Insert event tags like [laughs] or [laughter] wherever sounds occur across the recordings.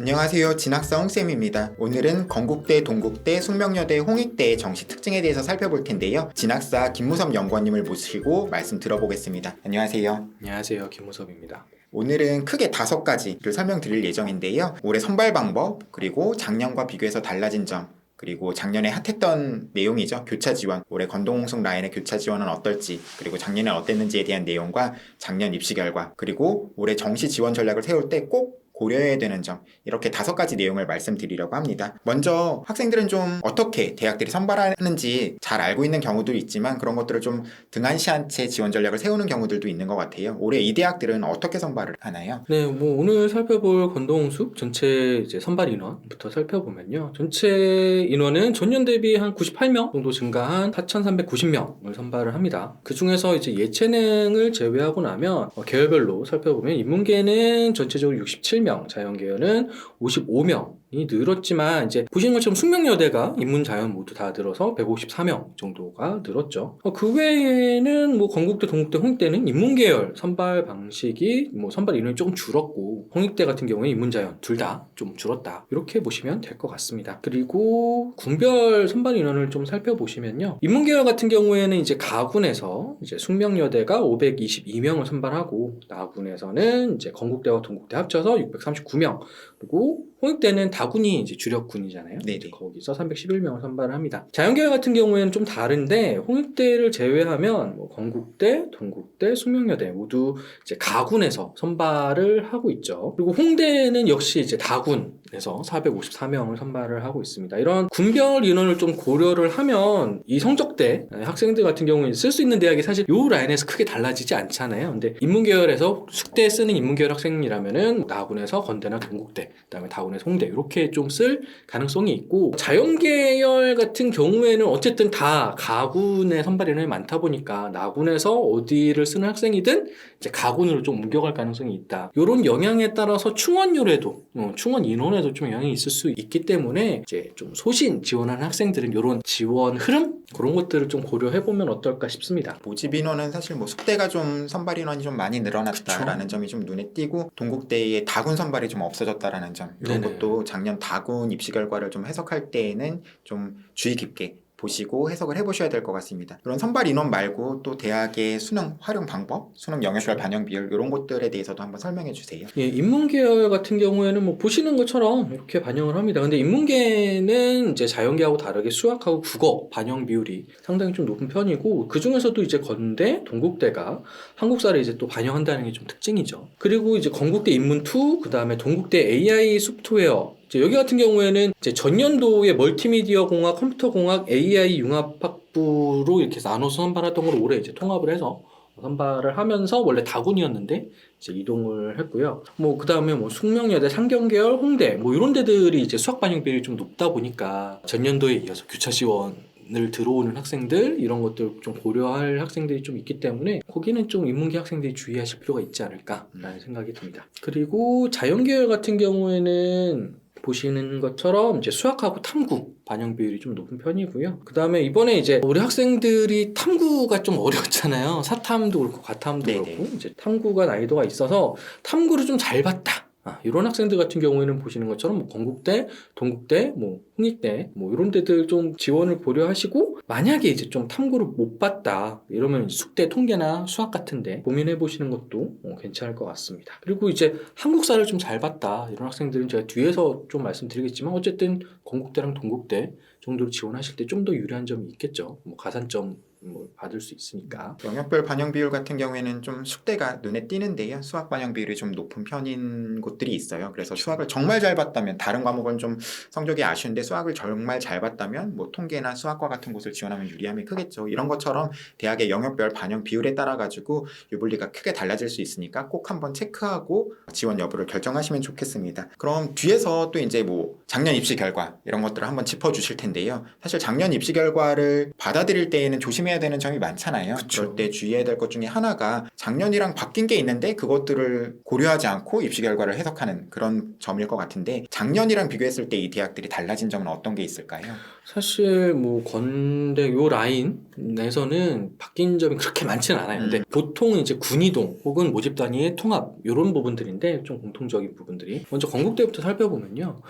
안녕하세요. 진학사 홍쌤입니다. 오늘은 건국대, 동국대, 숙명여대, 홍익대의 정시 특징에 대해서 살펴볼 텐데요. 진학사 김무섭 연구원님을 모시고 말씀 들어보겠습니다. 안녕하세요. 안녕하세요. 김무섭입니다. 오늘은 크게 다섯 가지를 설명드릴 예정인데요. 올해 선발 방법, 그리고 작년과 비교해서 달라진 점, 그리고 작년에 핫했던 내용이죠. 교차 지원. 올해 건동홍숙 라인의 교차 지원은 어떨지, 그리고 작년에 어땠는지에 대한 내용과 작년 입시 결과, 그리고 올해 정시 지원 전략을 세울 때 꼭 고려해야 되는 점 이렇게 다섯 가지 내용을 말씀드리려고 합니다. 먼저 학생들은 좀 어떻게 대학들이 선발하는지 잘 알고 있는 경우도 있지만 그런 것들을 좀 등한시한 채 지원 전략을 세우는 경우들도 있는 것 같아요. 올해 이 대학들은 어떻게 선발을 하나요? 네, 뭐 오늘 살펴볼 건동홍숙 전체 이제 선발 인원부터 살펴보면요. 전체 인원은 전년 대비 한 98명 정도 증가한 4,390명을 선발을 합니다. 그 중에서 이제 예체능을 제외하고 나면 어, 계열별로 살펴보면 인문계는 전체적으로 67명, 자연계열은 55명. 이 늘었지만 이제 보시는 것처럼 숙명여대가 인문자연 모두 다 늘어서 154명 정도가 늘었죠. 어, 그 외에는 뭐 건국대, 동국대, 홍익대는 인문계열 선발 방식이 뭐 선발 인원이 조금 줄었고 홍익대 같은 경우에 인문자연 둘 다 좀 줄었다 이렇게 보시면 될 것 같습니다. 그리고 군별 선발 인원을 좀 살펴보시면요. 인문계열 같은 경우에는 이제 가군에서 이제 숙명여대가 522명을 선발하고 나군에서는 이제 건국대와 동국대 합쳐서 639명 그리고 홍익대는 다군이 이제 주력군이잖아요. 네네. 이제 거기서 311명을 선발을 합니다. 자연계열 같은 경우에는 좀 다른데 홍익대를 제외하면 뭐 건국대, 동국대, 숙명여대 모두 이제 가군에서 선발을 하고 있죠. 그리고 홍대는 역시 이제 다군 에서 454명을 선발을 하고 있습니다. 이런 군별 인원을 좀 고려를 하면 이 성적대 학생들 같은 경우에 쓸 수 있는 대학이 사실 요 라인에서 크게 달라지지 않잖아요. 근데 인문계열에서 숙대 쓰는 인문계열 학생이라면은 나군에서 건대나 동국대, 그다음에 다군에서 홍대 이렇게 좀 쓸 가능성이 있고 자연계열 같은 경우에는 어쨌든 다 가군의 선발 인원이 많다 보니까 나군에서 어디를 쓰는 학생이든 이제 가군으로 좀 옮겨갈 가능성이 있다. 이런 영향에 따라서 충원율에도 어, 충원 인원에 도 좀 영향이 있을 수 있기 때문에 이제 좀 소신 지원하는 학생들은 이런 지원 흐름 그런 것들을 좀 고려해 보면 어떨까 싶습니다. 모집 인원은 사실 뭐 숙대가 좀 선발 인원이 좀 많이 늘어났다라는 점이 좀 눈에 띄고 동국대의 다군 선발이 좀 없어졌다라는 점 이런 네네. 것도 작년 다군 입시 결과를 좀 해석할 때에는 좀 주의 깊게 보시고 해석을 해보셔야 될 것 같습니다. 그런 선발 인원 말고 또 대학의 수능 활용 방법, 수능 영역별 반영 비율 이런 것들에 대해서도 한번 설명해 주세요. 예, 인문계열 같은 경우에는 뭐 보시는 것처럼 이렇게 반영을 합니다. 근데 인문계는 이제 자연계하고 다르게 수학하고 국어 반영 비율이 상당히 좀 높은 편이고 그 중에서도 이제 건대, 동국대가 한국사를 이제 또 반영한다는 게 좀 특징이죠. 그리고 이제 건국대 인문 2, 그 다음에 동국대 AI 소프트웨어 여기 같은 경우에는 이제 전년도에 멀티미디어 공학, 컴퓨터 공학, AI 융합 학부로 이렇게 나눠서 선발했던 걸 올해 이제 통합을 해서 선발을 하면서 원래 다군이었는데 이제 이동을 했고요. 뭐 그다음에 뭐 숙명여대, 상경계열, 홍대 뭐 이런 데들이 이제 수학 반영 비율이 좀 높다 보니까 전년도에 이어서 교차 지원 을 들어오는 학생들 이런 것들 좀 고려할 학생들이 좀 있기 때문에 거기는 좀 인문계 학생들이 주의하실 필요가 있지 않을까라는 생각이 듭니다. 그리고 자연계열 같은 경우에는 보시는 것처럼 이제 수학하고 탐구 반영 비율이 좀 높은 편이고요. 그 다음에 이번에 이제 우리 학생들이 탐구가 좀 어려웠잖아요. 사탐도 그렇고 과탐도 네네. 그렇고 이제 탐구가 난이도가 있어서 탐구를 좀 잘 봤다. 아, 이런 학생들 같은 경우에는 보시는 것처럼 뭐 건국대, 동국대, 뭐 홍익대 뭐 이런 데들 좀 지원을 고려하시고 만약에 이제 좀 탐구를 못 봤다 이러면 숙대 통계나 수학 같은데 고민해 보시는 것도 어, 괜찮을 것 같습니다. 그리고 이제 한국사를 좀 잘 봤다 이런 학생들은 제가 뒤에서 좀 말씀드리겠지만 어쨌든 건국대랑 동국대 정도로 지원하실 때 좀 더 유리한 점이 있겠죠. 뭐 가산점 뭐 받을 수 있으니까. 영역별 반영 비율 같은 경우에는 좀 숙대가 눈에 띄는데요. 수학 반영 비율이 좀 높은 편인 곳들이 있어요. 그래서 수학을 정말 잘 봤다면 다른 과목은 좀 성적이 아쉬운데 수학을 정말 잘 봤다면 뭐 통계나 수학과 같은 곳을 지원하면 유리함이 크겠죠. 이런 것처럼 대학의 영역별 반영 비율에 따라 가지고 유불리가 크게 달라질 수 있으니까 꼭 한번 체크하고 지원 여부를 결정하시면 좋겠습니다. 그럼 뒤에서 또 이제 뭐 작년 입시 결과 이런 것들을 한번 짚어 주실 텐데요. 사실 작년 입시 결과를 받아들일 때에는 조심해야 조심해야 되는 점이 많잖아요. 그쵸. 그럴 때 주의해야 될 것 중에 하나가 작년이랑 바뀐 게 있는데 그것들을 고려하지 않고 입시 결과를 해석하는 그런 점일 것 같은데 작년이랑 비교했을 때 이 대학들이 달라진 점은 어떤 게 있을까요? 사실 뭐 건대 요 라인에서는 바뀐 점이 그렇게 많지는 않아요. 근데 음. 보통 이제 군이동 혹은 모집 단위의 통합 이런 부분들인데 좀 공통적인 부분들이 먼저 건국대부터 살펴보면요.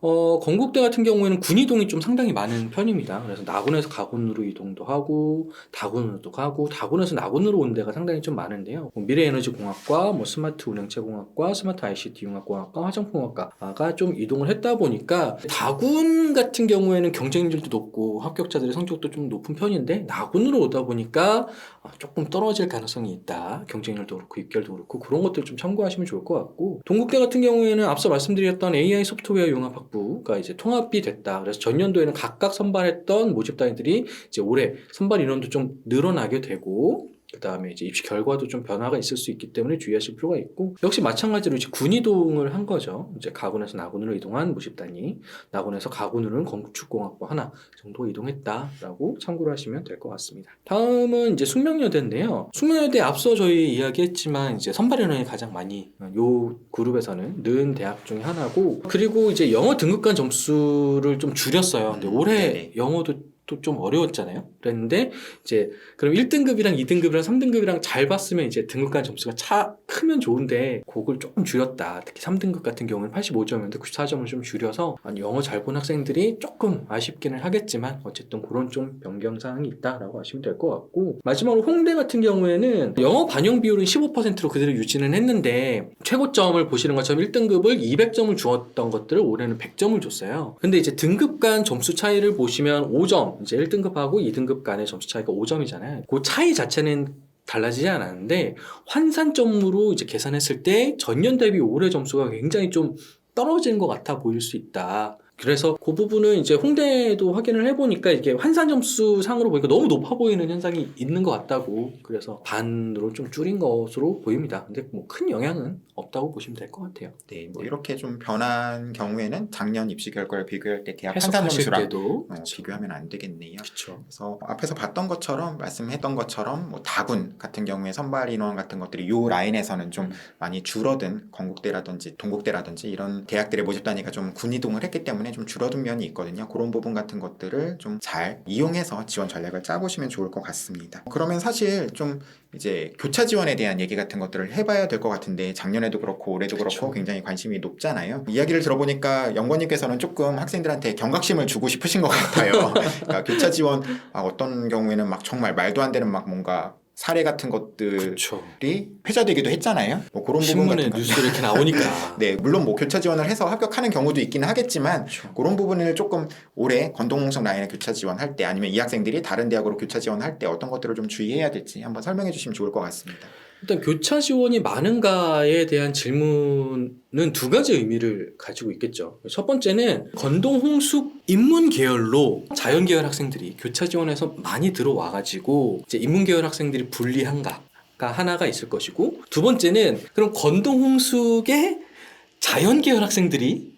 어, 건국대 같은 경우에는 군 이동이 좀 상당히 많은 편입니다. 그래서 나군에서 가군으로 이동도 하고 다군으로도 가고 다군에서 나군으로 온 데가 상당히 좀 많은데요. 뭐 미래에너지공학과, 뭐 스마트 운행체공학과, 스마트 ICT 융합공학과, 화장품학과가 좀 이동을 했다 보니까 다군 같은 경우에는 경쟁률도 높고 합격자들의 성적도 좀 높은 편인데 나군으로 오다 보니까 아, 조금 떨어질 가능성이 있다. 경쟁률도 그렇고 입결도 그렇고 그런 것들 좀 참고하시면 좋을 것 같고 동국대 같은 경우에는 앞서 말씀드렸던 AI 소프트웨어 융합 학부가 이제 통합이 됐다. 그래서 전년도에는 각각 선발했던 모집 단위들이 이제 올해 선발 인원도 좀 늘어나게 되고 그 다음에 이제 입시 결과도 좀 변화가 있을 수 있기 때문에 주의하실 필요가 있고 역시 마찬가지로 이제 군이동을 한 거죠. 이제 가군에서 나군으로 이동한 모집단이 나군에서 가군으로는 건축공학부 하나 정도 이동했다라고 참고를 하시면 될 것 같습니다. 다음은 이제 숙명여대인데요. 숙명여대 앞서 저희 이야기했지만 이제 선발 인원이 가장 많이 요 그룹에서는 는 대학 중에 하나고 그리고 이제 영어 등급간 점수를 좀 줄였어요. 근데 음, 올해 네네. 영어도 또 좀 어려웠잖아요. 그랬는데 이제 그럼 1등급이랑 2등급이랑 3등급이랑 잘 봤으면 이제 등급 간 점수가 차 크면 좋은데 그걸 조금 줄였다. 특히 3등급 같은 경우는 85점이었는데 94점을 좀 줄여서 영어 잘 본 학생들이 조금 아쉽기는 하겠지만 어쨌든 그런 좀 변경 사항이 있다라고 하시면 될 것 같고 마지막으로 홍대 같은 경우에는 영어 반영 비율은 15%로 그대로 유지는 했는데 최고점을 보시는 것처럼 1등급을 200점을 주었던 것들을 올해는 100점을 줬어요. 근데 이제 등급 간 점수 차이를 보시면 5점, 이제 1등급하고 2등급 간의 점수 차이가 5점이잖아요. 그 차이 자체는 달라지지 않았는데 환산점으로 이제 계산했을 때 전년 대비 올해 점수가 굉장히 좀 떨어지는 것 같아 보일 수 있다. 그래서 그 부분은 이제 홍대도 확인을 해보니까 이게 환산 점수 상으로 보니까 너무 높아 보이는 현상이 있는 것 같다고 그래서 반으로 좀 줄인 것으로 보입니다. 근데 뭐 큰 영향은 없다고 보시면 될 것 같아요. 네, 뭐 이렇게 좀 변한 경우에는 작년 입시 결과를 비교할 때 대학 판단 점수랑 어, 비교하면 안 되겠네요. 그렇죠. 그래서 앞에서 봤던 것처럼 말씀했던 것처럼 뭐 다군 같은 경우에 선발 인원 같은 것들이 요 라인에서는 좀 음. 많이 줄어든 건국대라든지 동국대라든지 이런 대학들의 모집 단위가 좀 군이동을 했기 때문에 좀 줄어든 면이 있거든요. 그런 부분 같은 것들을 좀 잘 이용해서 지원 전략을 짜보시면 좋을 것 같습니다. 그러면 사실 좀 이제 교차 지원에 대한 얘기 같은 것들을 해봐야 될 것 같은데 작년에도 그렇고 올해도 그렇고 그쵸. 굉장히 관심이 높잖아요. 이야기를 들어보니까 연구원님께서는 조금 학생들한테 경각심을 주고 싶으신 것 같아요. [laughs] 그러니까 교차 지원 아, 어떤 경우에는 막 정말 말도 안 되는 막 뭔가 사례 같은 것들이 그렇죠. 회자되기도 했잖아요. 뭐 그런 부분 신문에 같은 거. 뉴스로 이렇게 나오니까. [laughs] 네, 물론 뭐 교차 지원을 해서 합격하는 경우도 있기는 하겠지만 그렇죠. 그런 부분을 조금 올해 건동홍성 라인에 교차 지원할 때 아니면 이 학생들이 다른 대학으로 교차 지원할 때 어떤 것들을 좀 주의해야 될지 한번 설명해 주시면 좋을 것 같습니다. 일단 교차 지원이 많은가에 대한 질문은 두 가지 의미를 가지고 있겠죠. 첫 번째는 건동 홍숙 인문 계열로 자연 계열 학생들이 교차 지원에서 많이 들어와 가지고 이제 인문 계열 학생들이 불리한가 가 하나가 있을 것이고 두 번째는 그럼 건동 홍숙의 자연 계열 학생들이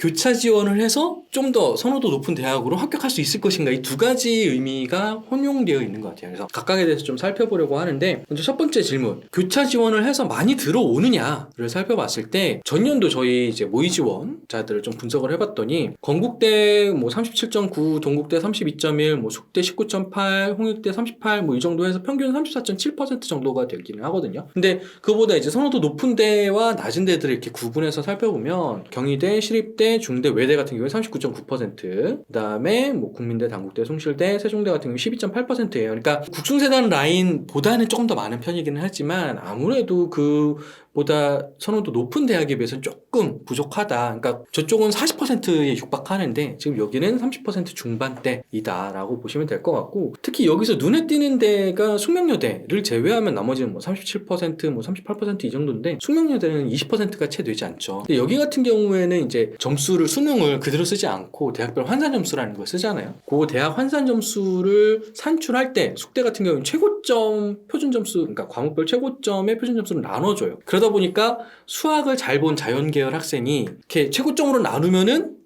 교차 지원을 해서 좀 더 선호도 높은 대학으로 합격할 수 있을 것인가 이 두 가지 의미가 혼용되어 있는 것 같아요. 그래서 각각에 대해서 좀 살펴보려고 하는데 먼저 첫 번째 질문 교차 지원을 해서 많이 들어오느냐를 살펴봤을 때 전년도 저희 이제 모의 지원자들을 좀 분석을 해봤더니 건국대 뭐 37.9, 동국대 32.1, 뭐 숙대 19.8, 홍익대 38 뭐 이 정도 해서 평균 34.7% 정도가 되기는 하거든요. 근데 그보다 이제 선호도 높은 데와 낮은 데들을 이렇게 구분해서 살펴보면 경희대, 시립대, 중대, 외대 같은 경우에 39.9%, 그다음에 뭐 국민대, 단국대, 숭실대, 세종대 같은 경우 12.8%예요. 그러니까 국중세단 라인보다는 조금 더 많은 편이기는 하지만 아무래도 그 보다 선호도 높은 대학에 비해서는 조금 부족하다. 그러니까 저쪽은 40%에 육박하는데 지금 여기는 30% 중반대이다라고 보시면 될 것 같고 특히 여기서 눈에 띄는 데가 숙명여대를 제외하면 나머지는 뭐 37%, 뭐 38%이 정도인데 숙명여대는 20%가 채 되지 않죠. 여기 같은 경우에는 이제 점수를 수능을 그대로 쓰지 않고 대학별 환산 점수라는 걸 쓰잖아요. 그 대학 환산 점수를 산출할 때 숙대 같은 경우는 최고점 표준 점수, 그러니까 과목별 최고점의 표준 점수를 나눠줘요. 그 러다 보니까 수학을 잘 본 자연 계열 학생이 이렇게 최고점으로 나누면은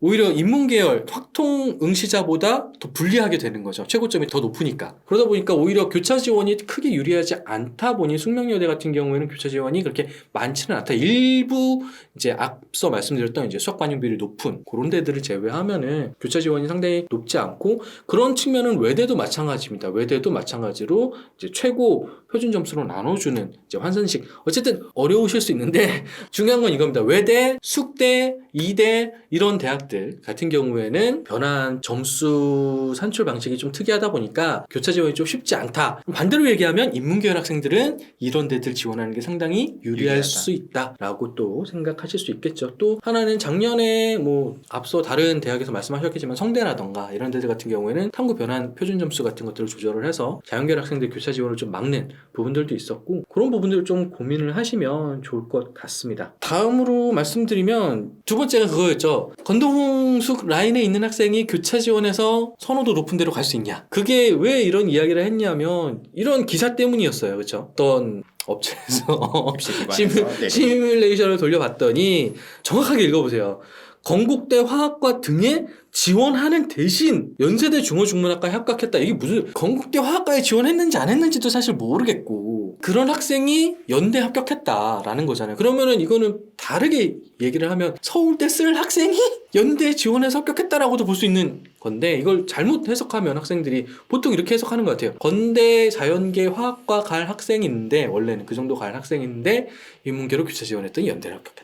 오히려 인문계열 확통 응시자보다 더 불리하게 되는 거죠. 최고점이 더 높으니까. 그러다 보니까 오히려 교차 지원이 크게 유리하지 않다 보니 숙명여대 같은 경우에는 교차 지원이 그렇게 많지는 않다. 일부 이제 앞서 말씀드렸던 이제 수학 반영 비율이 높은 그런 데들을 제외하면은 교차 지원이 상당히 높지 않고 그런 측면은 외대도 마찬가지입니다. 외대도 마찬가지로 이제 최고 표준 점수로 나눠주는 이제 환산식. 어쨌든 어려우실 수 있는데 [laughs] 중요한 건 이겁니다. 외대, 숙대, 이대 이런 대학 들 같은 경우에는 변환 점수 산출 방식이 좀 특이하다 보니까 교차 지원이 좀 쉽지 않다. 반대로 얘기하면 인문계열 학생들은 이런 데들 지원하는 게 상당히 유리할 유리하다. 수 있다라고 또 생각하실 수 있겠죠. 또 하나는 작년에 뭐 앞서 다른 대학에서 말씀하셨겠지만 성대라던가 이런 데들 같은 경우에는 탐구 변환 표준 점수 같은 것들을 조절을 해서 자연계열 학생들 교차 지원을 좀 막는 부분들도 있었고 그런 부분들을 좀 고민을 하시면 좋을 것 같습니다. 다음으로 말씀드리면 두 번째가 그거였죠. 건동 숙 라인에 있는 학생이 교차 지원해서 선호도 높은 데로 갈 수 있냐? 그게 왜 이런 이야기를 했냐면 이런 기사 때문이었어요. 그렇죠? 어떤 업체에서 [laughs] [laughs] 시뮬, 네. 시뮬레이션을 돌려봤더니 정확하게 읽어보세요. 건국대 화학과 등에 지원하는 대신 연세대 중어중문학과에 합격했다. 이게 무슨 건국대 화학과에 지원했는지 안 했는지도 사실 모르겠고 그런 학생이 연대 합격했다라는 거잖아요. 그러면은 이거는 다르게 얘기를 하면 서울대 쓸 학생이 [laughs] 연대 지원해서 합격했다라고도 볼 수 있는 건데 이걸 잘못 해석하면 학생들이 보통 이렇게 해석하는 것 같아요. 건대 자연계 화학과 갈 학생인데 원래는 그 정도 갈 학생인데 인문계로 교차 지원했더니 연대를 합격했다.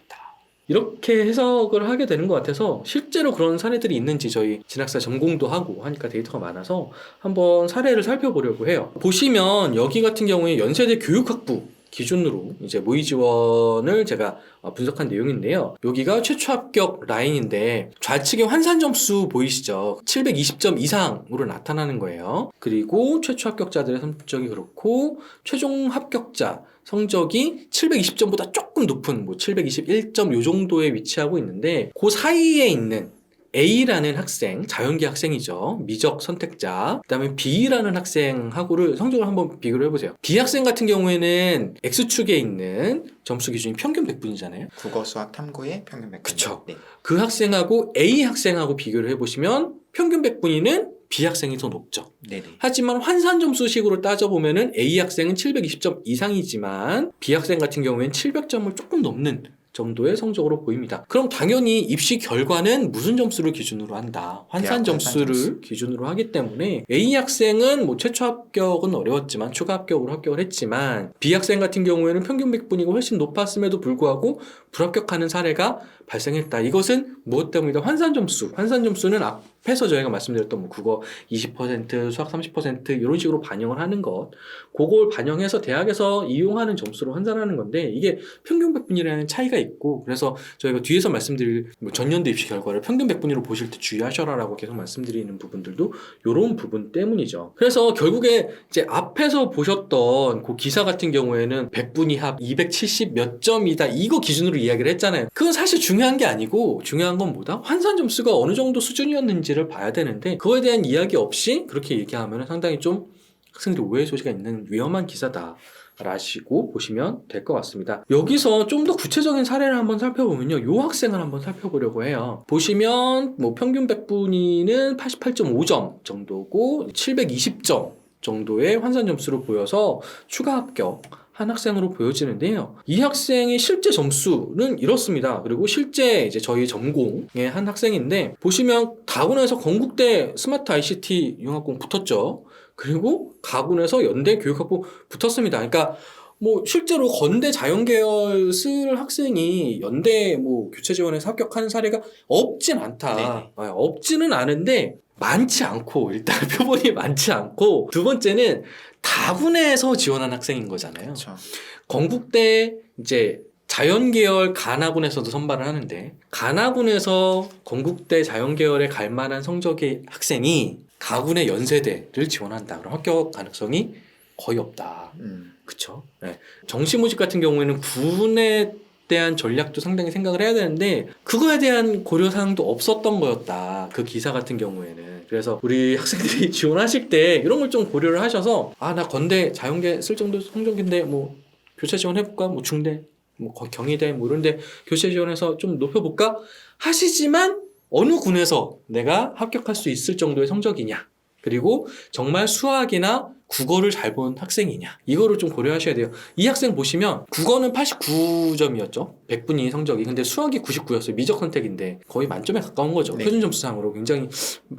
이렇게 해석을 하게 되는 것 같아서 실제로 그런 사례들이 있는지 저희 진학사 전공도 하고 하니까 데이터가 많아서 한번 사례를 살펴보려고 해요. 보시면 여기 같은 경우에 연세대 교육학부 기준으로 이제 모의 지원을 제가 어, 분석한 내용인데요. 여기가 최초 합격 라인인데 좌측에 환산 점수 보이시죠? 720점 이상으로 나타나는 거예요. 그리고 최초 합격자들의 성적이 그렇고 최종 합격자 성적이 720점보다 조금 높은 뭐 721점 요 정도에 위치하고 있는데 그 사이에 있는 A라는 학생, 자연계 학생이죠. 미적 선택자. 그 다음에 B라는 학생하고를 성적을 한번 비교를 해보세요. B 학생 같은 경우에는 X축에 있는 점수 기준이 평균 100분이잖아요. 국어 수학 탐구의 평균 100분. 그쵸. 네. 그 학생하고 A 학생하고 비교를 해보시면 평균 100분위는 B 학생이 더 높죠. 네네. 하지만 환산 점수식으로 따져보면은 A 학생은 720점 이상이지만 B 학생 같은 경우에는 700점을 조금 넘는 정도의 성적으로 보입니다. 그럼 당연히 입시 결과는 무슨 점수를 기준으로 한다? 환산 환산 점수를 점수. 기준으로 하기 때문에 A 학생은 뭐 최초 합격은 어려웠지만 추가 합격으로 합격을 했지만 B 학생 같은 경우에는 평균 100분이고 훨씬 높았음에도 불구하고 불합격하는 사례가 발생했다. 이것은 무엇 때문이다? 환산 점수. 환산 점수는 앞에서 저희가 말씀드렸던 뭐 국어 20%, 수학 30% 이런 식으로 반영을 하는 것. 그걸 반영해서 대학에서 이용하는 점수로 환산하는 건데 이게 평균 100분이라는 차이가 있고 그래서 저희가 뒤에서 말씀드릴 뭐 전년도 입시 결과를 평균 100분위로 보실 때 주의하셔라라고 계속 말씀드리는 부분들도 이런 부분 때문이죠. 그래서 결국에 이제 앞에서 보셨던 그 기사 같은 경우에는 100분위 합 270 몇 점이다 이거 기준으로 이야기를 했잖아요. 그건 사실 중요 한 게 아니고 중요한 건 뭐다? 환산 점수가 어느 정도 수준이었는지를 봐야 되는데 그거에 대한 이야기 없이 그렇게 얘기하면 상당히 좀 학생들 오해 소지가 있는 위험한 기사다. 라시고 보시면 될 것 같습니다. 여기서 좀 더 구체적인 사례를 한번 살펴보면요. 요 학생을 한번 살펴보려고 해요. 보시면 뭐 평균 100분위는 88.5점 정도고 720점 정도의 환산 점수로 보여서 추가 합격 한 학생으로 보여지는데요. 이 학생의 실제 점수는 이렇습니다. 그리고 실제 이제 저희 전공의 한 학생인데 보시면 가군에서 건국대 스마트 ICT 융합공 붙었죠. 그리고 가군에서 연대 교육학부 붙었습니다. 그러니까 뭐 실제로 건대 자연계열 쓸 학생이 연대 뭐 교체 지원에서 합격하는 사례가 없진 않다. 네네. 아, 없지는 않은데 많지 않고 일단 [laughs] 표본이 많지 않고 두 번째는 다군에서 지원한 학생인 거잖아요. 그렇죠. 건국대 이제 자연계열 가나군에서도 선발을 하는데 가나군에서 건국대 자연계열에 갈 만한 성적의 학생이 가군의 연세대를 지원한다. 그럼 합격 가능성이 거의 없다. 음. 그쵸? 네. 정시모집 같은 경우에는 군에 대한 전략도 상당히 생각을 해야 되는데 그거에 대한 고려사항도 없었던 거였다. 그 기사 같은 경우에는. 그래서 우리 학생들이 [laughs] 지원하실 때 이런 걸 좀 고려를 하셔서 아 나 건대 자연계 쓸 정도 성적인데 뭐 교체 지원해볼까? 뭐 중대 뭐 거- 경희대 뭐 이런데 교체 지원해서 좀 높여볼까? 하시지만 어느 군에서 내가 합격할 수 있을 정도의 성적이냐. 그리고 정말 수학이나 국어를 잘 본 학생이냐. 이거를 좀 고려하셔야 돼요. 이 학생 보시면 국어는 89점이었죠. 100분위 성적이. 근데 수학이 99였어요. 미적 선택인데 거의 만점에 가까운 거죠. 네. 표준 점수상으로 굉장히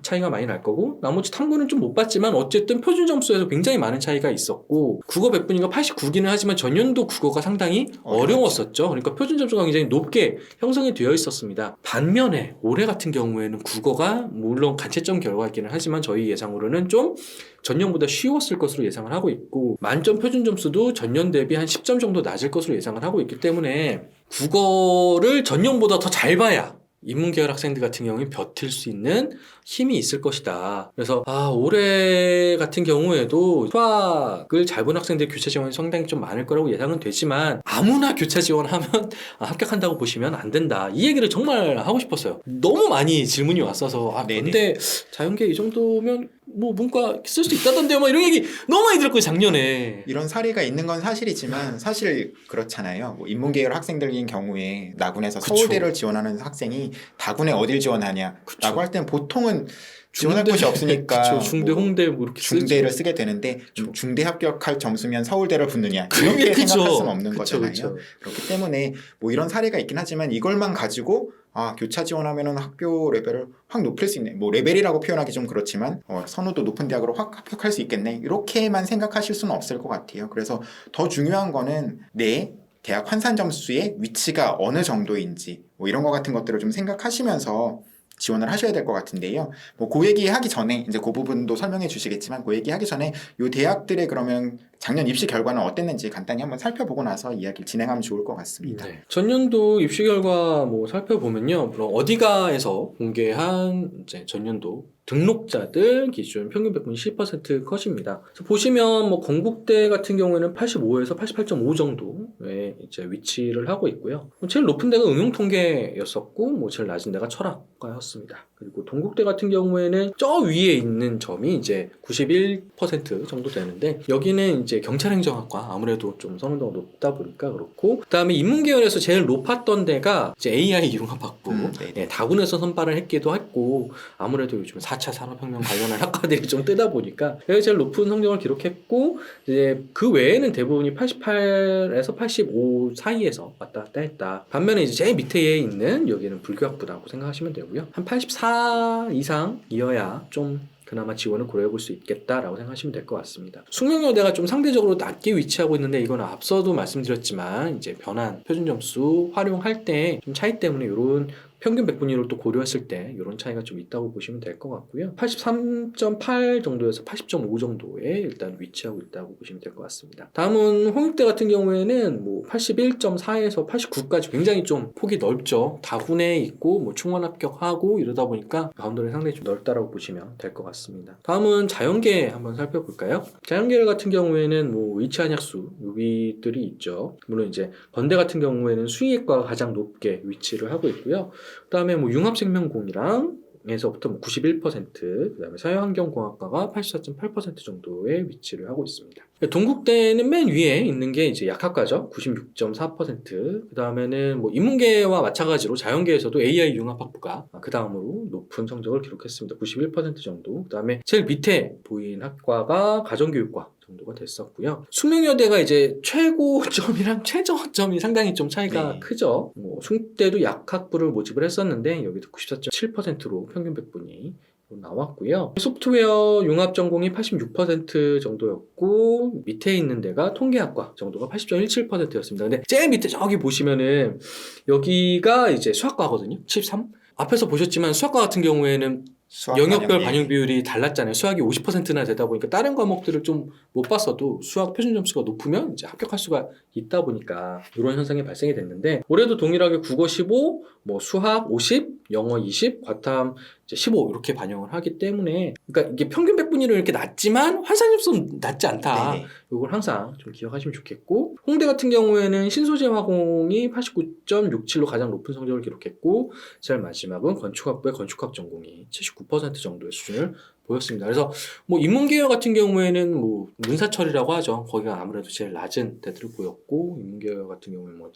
차이가 많이 날 거고 나머지 탐구는 좀 못 봤지만 어쨌든 표준 점수에서 굉장히 많은 차이가 있었고 국어 100분위가 89기는 하지만 전년도 국어가 상당히 어려웠죠. 어려웠었죠. 그러니까 표준 점수가 굉장히 높게 형성이 되어 있었습니다. 반면에 올해 같은 경우에는 국어가 물론 가채점 결과이기는 하지만 저희 예상으로는 좀 전년보다 쉬웠을 것으로 예상을 하고 있고 만점 표준 점수도 전년 대비 한 10점 정도 낮을 것으로 예상을 하고 있기 때문에 국어를 전년보다 더 잘 봐야 인문계열 학생들 같은 경우에 버틸 수 있는 힘이 있을 것이다. 그래서 아 올해 같은 경우에도 수학을 잘 본 학생들 교차 지원이 상당히 좀 많을 거라고 예상은 되지만 아무나 교차 지원하면 아, [laughs] 합격한다고 보시면 안 된다. 이 얘기를 정말 하고 싶었어요. 너무 많이 질문이 왔어서 아. 근데 자연계 이 정도면 뭐 문과 쓸 수 있다던데요. 막 이런 얘기 너무 많이 들었거든요 작년에. 이런 사례가 있는 건 사실이지만 사실 그렇잖아요. 뭐 인문계열 학생들인 경우에 나군에서 그쵸. 서울대를 지원하는 학생이 다군에 어딜 지원하냐라고. 할 때는 보통은 지원할 곳이 [laughs] 없으니까 그쵸, 중대 뭐 홍대 뭐 이렇게 중대를 쓰죠. 쓰게 되는데 그쵸. 중대 합격할 점수면 서울대를 붙느냐 이렇게 그쵸. 생각할 수는 없는 거잖아요. 그렇기 때문에 뭐 이런 사례가 있긴 하지만 이걸만 가지고 아 교차 지원하면은 학교 레벨을 확 높일 수 있네. 뭐 레벨이라고 표현하기 좀 그렇지만 어, 선호도 높은 대학으로 확 합격할 수 있겠네. 이렇게만 생각하실 수는 없을 것 같아요. 그래서 더 중요한 거는 내 대학 환산 점수의 위치가 어느 정도인지 뭐 이런 거 같은 것들을 좀 생각하시면서 지원을 하셔야 될 것 같은데요. 뭐 그 얘기 하기 전에 이제 그 부분도 설명해 주시겠지만 그 얘기 하기 전에 요 대학들의 그러면 작년 입시 결과는 어땠는지 간단히 한번 살펴보고 나서 이야기를 진행하면 좋을 것 같습니다. 네. 전년도 입시 결과 뭐 살펴보면요. 어디가에서 공개한 이제 전년도 등록자들 기준 평균 백분 10% 컷입니다. 보시면 뭐 건국대 같은 경우에는 85에서 88.5 정도의 이제 위치를 하고 있고요. 제일 높은 데가 응용통계였었고, 뭐 제일 낮은 데가 철학과였습니다. 그리고 동국대 같은 경우에는 저 위에 있는 점이 이제 91% 정도 되는데 여기는 이제 경찰행정학과 아무래도 좀 선호도가 높다 보니까 그렇고 그다음에 인문계열에서 제일 높았던 데가 이제 AI 융합학부 음. 네, 다군에서 선발을 했기도 했고 아무래도 요즘 4차 산업혁명 관련한 [laughs] 학과들이 좀 뜨다 보니까 여기 제일 높은 성적을 기록했고 이제 그 외에는 대부분이 88에서 85 사이에서 왔다 갔다 했다. 반면에 이제 제일 밑에 있는 여기는 불교학부라고 생각하시면 되고요. 한 84 이상이어야 좀 그나마 지원을 고려해 볼 수 있겠다라고 생각하시면 될 것 같습니다. 숙명여대가 좀 상대적으로 낮게 위치하고 있는데 이건 앞서도 말씀드렸지만 이제 변환 표준 점수 활용할 때 좀 차이 때문에 이런 평균 백분위를 또 고려했을 때 이런 차이가 좀 있다고 보시면 될 것 같고요. 83.8 정도에서 80.5 정도에 일단 위치하고 있다고 보시면 될 것 같습니다. 다음은 홍익대 같은 경우에는 뭐 81.4에서 89까지 굉장히 좀 폭이 넓죠. 다군에 있고 뭐 충원 합격하고 이러다 보니까 바운더리 상당히 좀 넓다라고 보시면 될 것 같습니다. 다음은 자연계 한번 살펴볼까요? 자연계 같은 경우에는 뭐 위치 한약수 여기들이 있죠. 물론 이제 건대 같은 경우에는 수의학과가 가장 높게 위치를 하고 있고요. 그다음에 뭐 융합생명공이랑 에서부터 뭐 91%, 그다음에 사회환경공학과가 84.8% 정도의 위치를 하고 있습니다. 동국대는 맨 위에 있는 게 이제 약학과죠. 96.4%. 그 다음에는 뭐 인문계와 마찬가지로 자연계에서도 AI 융합학부가 그 다음으로 높은 성적을 기록했습니다. 91% 정도. 그 다음에 제일 밑에 보인 학과가 가정교육과 정도가 됐었고요. 숙명여대가 이제 최고점이랑 [laughs] 최저점이 상당히 좀 차이가 네. 크죠. 뭐 숭대도 약학부를 모집을 했었는데 여기도 94.7%로 평균 백분이 나왔고요. 소프트웨어 융합 전공이 86% 정도였고 밑에 있는 데가 통계학과 정도가 80.17%였습니다. 근데 제일 밑에 저기 보시면은 여기가 이제 수학과거든요. 73. 앞에서 보셨지만 수학과 같은 경우에는 영역별 반영이 반영 비율이 달랐잖아요. 수학이 50%나 되다 보니까 다른 과목들을 좀 못 봤어도 수학 표준 점수가 높으면 이제 합격할 수가 있다 보니까 이런 현상이 발생이 됐는데 올해도 동일하게 국어 15, 뭐 수학 50, 영어 20, 과탐 15 이렇게 반영을 하기 때문에 그러니까 이게 평균 백분위로 이렇게 낮지만 환산 점수는 낮지 않다. 네네. 이걸 항상 좀 기억하시면 좋겠고 홍대 같은 경우에는 신소재 화공이 89.67로 가장 높은 성적을 기록했고 제일 마지막은 건축학부의 건축학 전공이 79% 정도의 수준을 보였습니다. 그래서 뭐 인문계열 같은 경우에는 뭐 문사철이라고 하죠. 거기가 아무래도 제일 낮은 데들을 보였고 인문계열 같은 경우는 뭐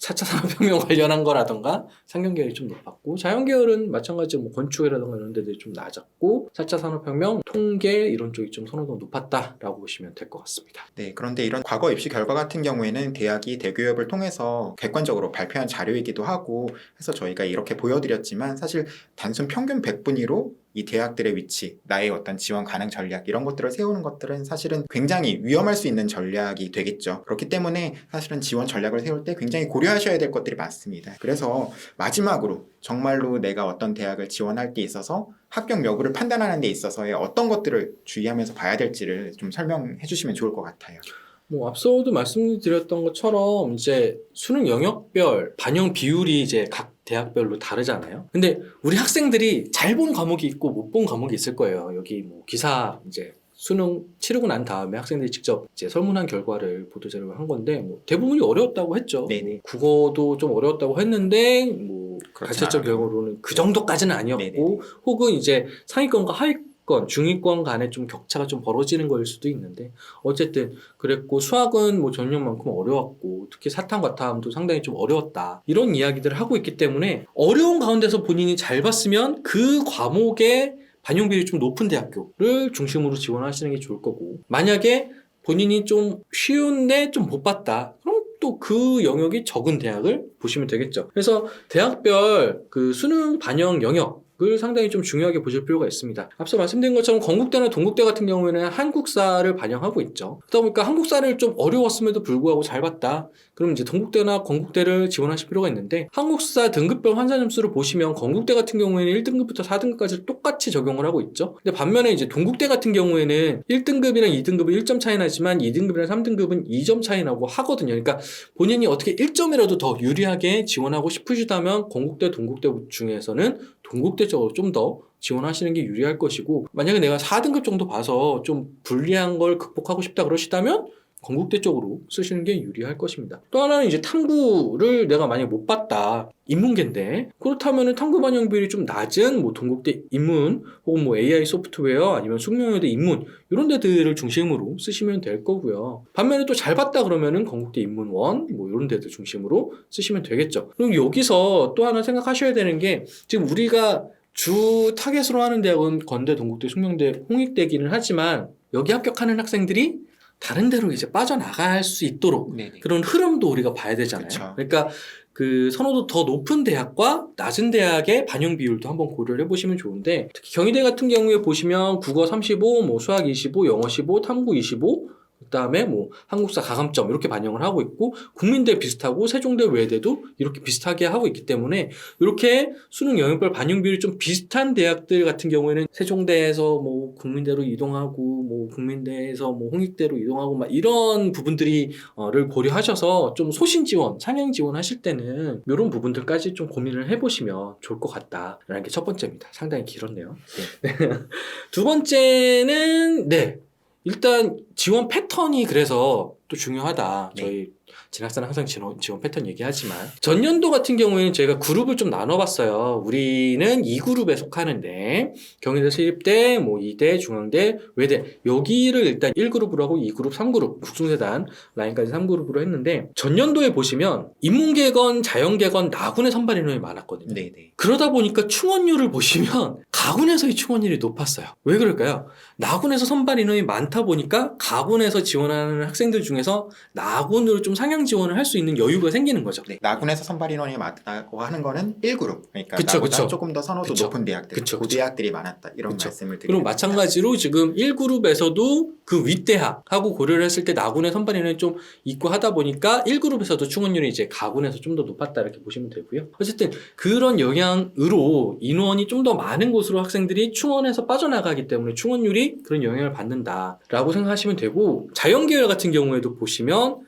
4차 산업혁명 [laughs] 관련한 거라던가 상경계열이 좀 높았고 자연계열은 마찬가지로 뭐 건축이라던가 이런 데들이 좀 낮았고 4차 산업혁명, 통계 이런 쪽이 좀 선호도가 높았다라고 보시면 될 것 같습니다. 네, 그런데 이런 과거 입시 결과 같은 경우에는 대학이 대교협을 통해서 객관적으로 발표한 자료이기도 하고 해서 저희가 이렇게 보여드렸지만 사실 단순 평균 100분위로 이 대학들의 위치, 나의 어떤 지원 가능 전략 이런 것들을 세우는 것들은 사실은 굉장히 위험할 수 있는 전략이 되겠죠. 그렇기 때문에 사실은 지원 전략을 세울 때 굉장히 고려하셔야 될 것들이 많습니다. 그래서 마지막으로 정말로 내가 어떤 대학을 지원할 때 있어서 합격 여부를 판단하는 데 있어서의 어떤 것들을 주의하면서 봐야 될지를 좀 설명해 주시면 좋을 것 같아요. 뭐 앞서도 말씀드렸던 것처럼 이제 수능 영역별 반영 비율이 이제 각 대학별로 다르잖아요. 근데 우리 학생들이 잘 본 과목이 있고 못 본 과목이 있을 거예요. 여기 뭐 기사 이제 수능 치르고 난 다음에 학생들이 직접 이제 설문한 결과를 보도 자료를 한 건데 뭐 대부분이 어려웠다고 했죠. 네네. 국어도 좀 어려웠다고 했는데 뭐 가채점. 결과로는 그 정도까지는 아니었고 네네네. 혹은 이제 상위권과 하위 권, 중위권 간에 좀 격차가 좀 벌어지는 거일 수도 있는데 어쨌든 그랬고 수학은 뭐 전년만큼 어려웠고 특히 사탐 과탐도 상당히 좀 어려웠다. 이런 이야기들을 하고 있기 때문에 어려운 가운데서 본인이 잘 봤으면 그 과목의 반영 비율이 좀 높은 대학교를 중심으로 지원하시는 게 좋을 거고 만약에 본인이 좀 쉬운데 좀 못 봤다 그럼 또 그 영역이 적은 대학을 보시면 되겠죠. 그래서 대학별 그 수능 반영 영역 을 상당히 좀 중요하게 보실 필요가 있습니다. 앞서 말씀드린 것처럼 건국대나 동국대 같은 경우에는 한국사를 반영하고 있죠. 그러다 보니까 한국사를 좀 어려웠음에도 불구하고 잘 봤다. 그럼 이제 동국대나 건국대를 지원하실 필요가 있는데 한국사 등급별 환사 점수를 보시면 건국대 같은 경우에는 1등급부터 4등급까지 똑같이 적용을 하고 있죠. 근데 반면에 이제 동국대 같은 경우에는 1등급이랑 2등급은 1점 차이 나지만 2등급이랑 3등급은 2점 차이 나고 하거든요. 그러니까 본인이 어떻게 1점이라도 더 유리하게 지원하고 싶으시다면 건국대, 동국대 중에서는 동국대 쪽으로 좀 더 지원하시는 게 유리할 것이고 만약에 내가 4등급 정도 봐서 좀 불리한 걸 극복하고 싶다 그러시다면 건국대 쪽으로 쓰시는 게 유리할 것입니다. 또 하나는 이제 탐구를 내가 만약에 못 봤다. 인문계인데 그렇다면은 탐구 반영 비율이 좀 낮은 뭐 동국대 인문 혹은 뭐 AI 소프트웨어 아니면 숙명여대 인문 이런 데들을 중심으로 쓰시면 될 거고요. 반면에 또 잘 봤다 그러면은 건국대 인문원 뭐 이런 데들 중심으로 쓰시면 되겠죠. 그럼 여기서 또 하나 생각하셔야 되는 게 지금 우리가 주 타겟으로 하는 대학은 건대, 동국대, 숙명대, 홍익대기는 하지만 여기 합격하는 학생들이 다른 데로 이제 빠져나갈 수 있도록 네네. 그런 흐름도 우리가 봐야 되잖아요. 그쵸. 그러니까 그 선호도 더 높은 대학과 낮은 대학의 반영 비율도 한번 고려를 해보시면 좋은데 특히 경희대 같은 경우에 보시면 국어 35, 뭐 수학 25, 영어 15, 탐구 25 그다음에 뭐 한국사 가감점 이렇게 반영을 하고 있고 국민대 비슷하고 세종대 외대도 이렇게 비슷하게 하고 있기 때문에 이렇게 수능 영역별 반영 비율이 좀 비슷한 대학들 같은 경우에는 세종대에서 뭐 국민대로 이동하고 뭐 국민대에서 뭐 홍익대로 이동하고 막 이런 부분들이 어를 고려하셔서 좀 소신 지원, 상향 지원하실 때는 이런 부분들까지 좀 고민을 해보시면 좋을 것 같다라는 게 첫 번째입니다. 상당히 길었네요. 네. [laughs] 두 번째는 네 일단 지원 패턴이 그래서 또 중요하다. 네. 저희 진학사는 항상 지원, 지원 패턴 얘기하지만 전년도 같은 경우에는 저희가 그룹을 좀 나눠봤어요. 우리는 2그룹에 속하는데 경희대 세립대, 뭐 2대, 중앙대, 외대 여기를 일단 1그룹으로 하고 2그룹, 3그룹 국중세단 라인까지 3그룹으로 했는데 전년도에 보시면 인문계건, 자연계건, 나군의 선발 인원이 많았거든요. 네네. 그러다 보니까 충원율을 보시면 가군에서의 충원율이 높았어요. 왜 그럴까요? 나군에서 선발 인원이 많다 보니까 가군에서 지원하는 학생들 중에서 나군으로 좀 상향 지원을 할 수 있는 여유가 생기는 거죠. 네, 나군에서 선발 인원이 많다고 하는 거는 1그룹. 그러니까 그쵸, 나보다 그쵸. 조금 더 선호도 그쵸. 높은 대학들, 그쵸, 그 그쵸. 대학들이 많았다. 이런 그쵸. 말씀을 드립니다. 그리고 마찬가지로 지금 1그룹에서도 그 윗대학하고 고려를 했을 때 나군의 선발 인원이 좀 있고 하다 보니까 1그룹에서도 충원율이 이제 가군에서 좀 더 높았다 이렇게 보시면 되고요. 어쨌든 그런 영향으로 인원이 좀 더 많은 곳으로 학생들이 충원에서 빠져나가기 때문에 충원율이 그런 영향을 받는다라고 생각하시면 되고 자연계열 같은 경우에도 보시면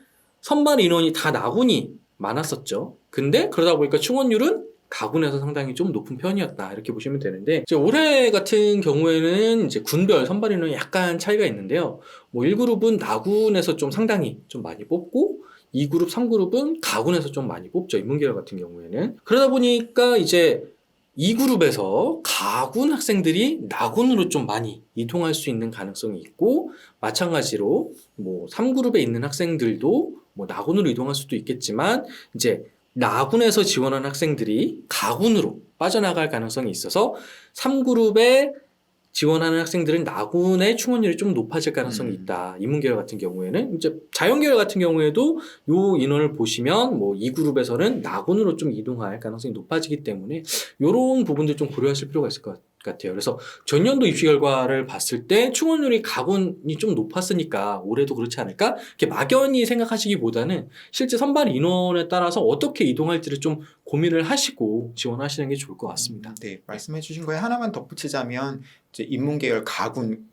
선발 인원이 다 나군이 많았었죠. 근데 그러다 보니까 충원율은 가군에서 상당히 좀 높은 편이었다 이렇게 보시면 되는데 올해 같은 경우에는 이제 군별 선발 인원이 약간 차이가 있는데요. 뭐 1그룹은 나군에서 좀 상당히 좀 많이 뽑고 2그룹, 3그룹은 가군에서 좀 많이 뽑죠. 인문계열 같은 경우에는. 그러다 보니까 이제 2그룹에서 가군 학생들이 나군으로 좀 많이 이동할 수 있는 가능성이 있고 마찬가지로 뭐 3그룹에 있는 학생들도 뭐 나군으로 이동할 수도 있겠지만 이제 나군에서 지원한 학생들이 가군으로 빠져나갈 가능성이 있어서 3그룹에 지원하는 학생들은 나군의 충원율이 좀 높아질 가능성이 음. 있다. 인문계열 같은 경우에는 이제 자연계열 같은 경우에도 요 인원을 보시면 뭐 2그룹에서는 나군으로 좀 이동할 가능성이 높아지기 때문에 요런 부분들 좀 고려하실 필요가 있을 것 같아요. 그래서 전년도 입시 결과를 봤을 때 충원율이 가군이 좀 높았으니까 올해도 그렇지 않을까? 이렇게 막연히 생각하시기보다는 실제 선발 인원에 따라서 어떻게 이동할지를 좀 고민을 하시고 지원하시는 게 좋을 것 같습니다. 네, 말씀해 주신 거에 하나만 덧붙이자면 이제 인문계열 가군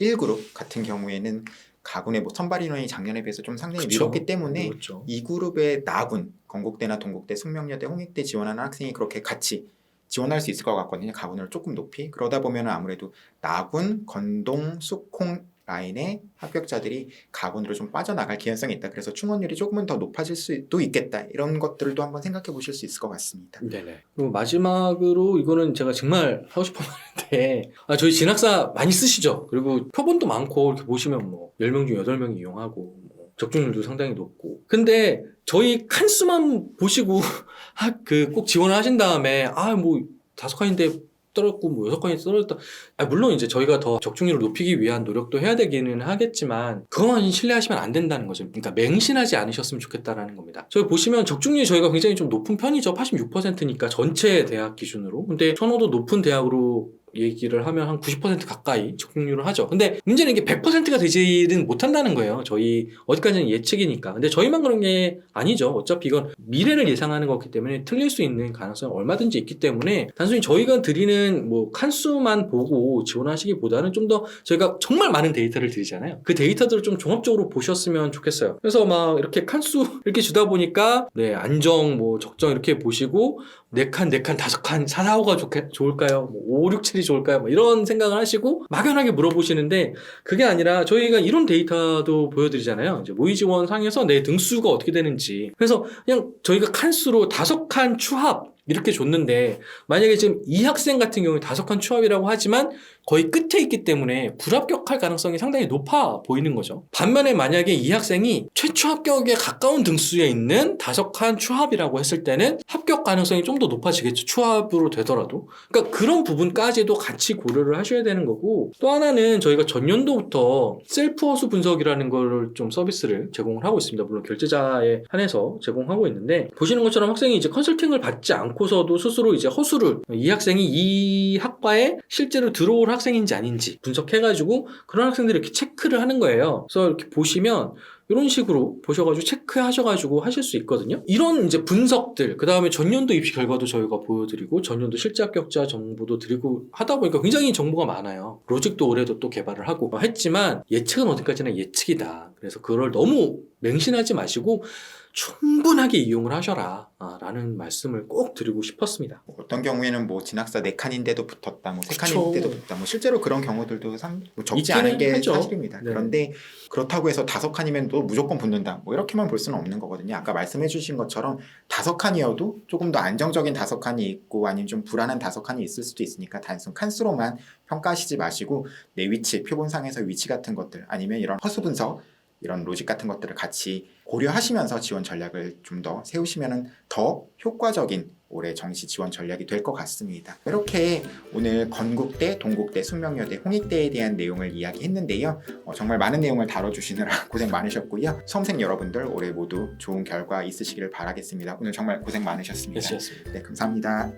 1그룹 같은 경우에는 가군의 뭐 선발 인원이 작년에 비해서 좀 상당히 그쵸. 늘었기 때문에 그렇죠. 이 그룹의 나군, 건국대나 동국대, 숙명여대, 홍익대 지원하는 학생이 그렇게 같이 지원할 수 있을 것 같거든요. 가군을 조금 높이. 그러다 보면 아무래도 나군, 건동, 숙홍 라인의 합격자들이 가군으로 좀 빠져나갈 개연성이 있다. 그래서 충원율이 조금은 더 높아질 수도 있겠다. 이런 것들도 한번 생각해 보실 수 있을 것 같습니다. 네네. 그리고 마지막으로 이거는 제가 정말 하고 싶은 [laughs] 말인데, 아, 저희 진학사 많이 쓰시죠? 그리고 표본도 많고, 이렇게 보시면 뭐, 10명 중 8명이 이용하고, 뭐 적중률도 상당히 높고. 근데 저희 칸수만 보시고, [laughs] 아, 그, 꼭 지원을 하신 다음에, 아, 뭐, 다섯 칸인데 떨어졌고, 뭐, 여섯 칸이 떨어졌다. 아, 물론 이제 저희가 더 적중률을 높이기 위한 노력도 해야 되기는 하겠지만, 그것만 신뢰하시면 안 된다는 거죠. 그러니까 맹신하지 않으셨으면 좋겠다라는 겁니다. 저희 보시면 적중률이 저희가 굉장히 좀 높은 편이죠. 86%니까 전체 대학 기준으로. 근데 선호도 높은 대학으로 얘기를 하면 한 90% 가까이 적중률을 하죠. 근데 문제는 이게 100%가 되지는 못한다는 거예요. 저희 어디까지는 예측이니까. 근데 저희만 그런 게 아니죠. 어차피 이건 미래를 예상하는 거기 때문에 틀릴 수 있는 가능성이 얼마든지 있기 때문에 단순히 저희가 드리는 뭐 칸수만 보고 지원하시기보다는 좀 더 저희가 정말 많은 데이터를 드리잖아요. 그 데이터들을 좀 종합적으로 보셨으면 좋겠어요. 그래서 막 이렇게 칸수 이렇게 주다 보니까 네 안정 뭐 적정 이렇게 보시고 네 칸, 네 칸, 다섯 칸, 4, 4, 5가 좋게, 좋을까요? 뭐 5, 6, 7이 좋을까요? 뭐 이런 생각을 하시고 막연하게 물어보시는데 그게 아니라 저희가 이런 데이터도 보여드리잖아요. 이제 모의 지원 상에서 내 등수가 어떻게 되는지. 그래서 그냥 저희가 칸수로 다섯 칸 추합 이렇게 줬는데 만약에 지금 이 학생 같은 경우에 다섯 칸 추합이라고 하지만 거의 끝에 있기 때문에 불합격할 가능성이 상당히 높아 보이는 거죠. 반면에 만약에 이 학생이 최초 합격에 가까운 등수에 있는 다섯 칸 추합이라고 했을 때는 합격 가능성이 좀 더 높아지겠죠. 추합으로 되더라도. 그러니까 그런 부분까지도 같이 고려를 하셔야 되는 거고 또 하나는 저희가 전년도부터 셀프 허수 분석이라는 거를 좀 서비스를 제공을 하고 있습니다. 물론 결제자에 한해서 제공하고 있는데 보시는 것처럼 학생이 이제 컨설팅을 받지 않고 서도 스스로 이제 허수를 이 학생이 이 학과에 실제로 들어올 학생인지 아닌지 분석해가지고 그런 학생들을 이렇게 체크를 하는 거예요. 그래서 이렇게 보시면 이런 식으로 보셔가지고 체크하셔가지고 하실 수 있거든요. 이런 이제 분석들, 그 다음에 전년도 입시 결과도 저희가 보여드리고, 전년도 실제 합격자 정보도 드리고 하다 보니까 굉장히 정보가 많아요. 로직도 올해도 또 개발을 하고 했지만 예측은 어디까지나 예측이다. 그래서 그걸 너무 맹신하지 마시고 충분하게 이용을 하셔라. 아, 라는 말씀을 꼭 드리고 싶었습니다. 뭐 어떤 경우에는 뭐 진학사 네 칸인데도 붙었다, 뭐세 그쵸. 칸인데도 붙었다, 뭐 실제로 그런 경우들도 상, 뭐 적지 않은 게 하죠. 사실입니다. 네. 그런데 그렇다고 해서 다섯 칸이면 또 무조건 붙는다, 뭐 이렇게만 볼 수는 없는 거거든요. 아까 말씀해주신 것처럼 다섯 칸이어도 조금 더 안정적인 다섯 칸이 있고 아니면 좀 불안한 다섯 칸이 있을 수도 있으니까 단순 칸수로만 평가하시지 마시고 내 위치, 표본상에서 위치 같은 것들 아니면 이런 허수 분석 이런 로직 같은 것들을 같이 고려하시면서 지원 전략을 좀 더 세우시면 더 효과적인 올해 정시 지원 전략이 될 것 같습니다. 이렇게 오늘 건국대, 동국대, 숙명여대, 홍익대에 대한 내용을 이야기했는데요. 어, 정말 많은 내용을 다뤄주시느라 [laughs] 고생 많으셨고요. 수험생 여러분들 올해 모두 좋은 결과 있으시기를 바라겠습니다. 오늘 정말 고생 많으셨습니다. 예스였습니다. 네, 감사합니다.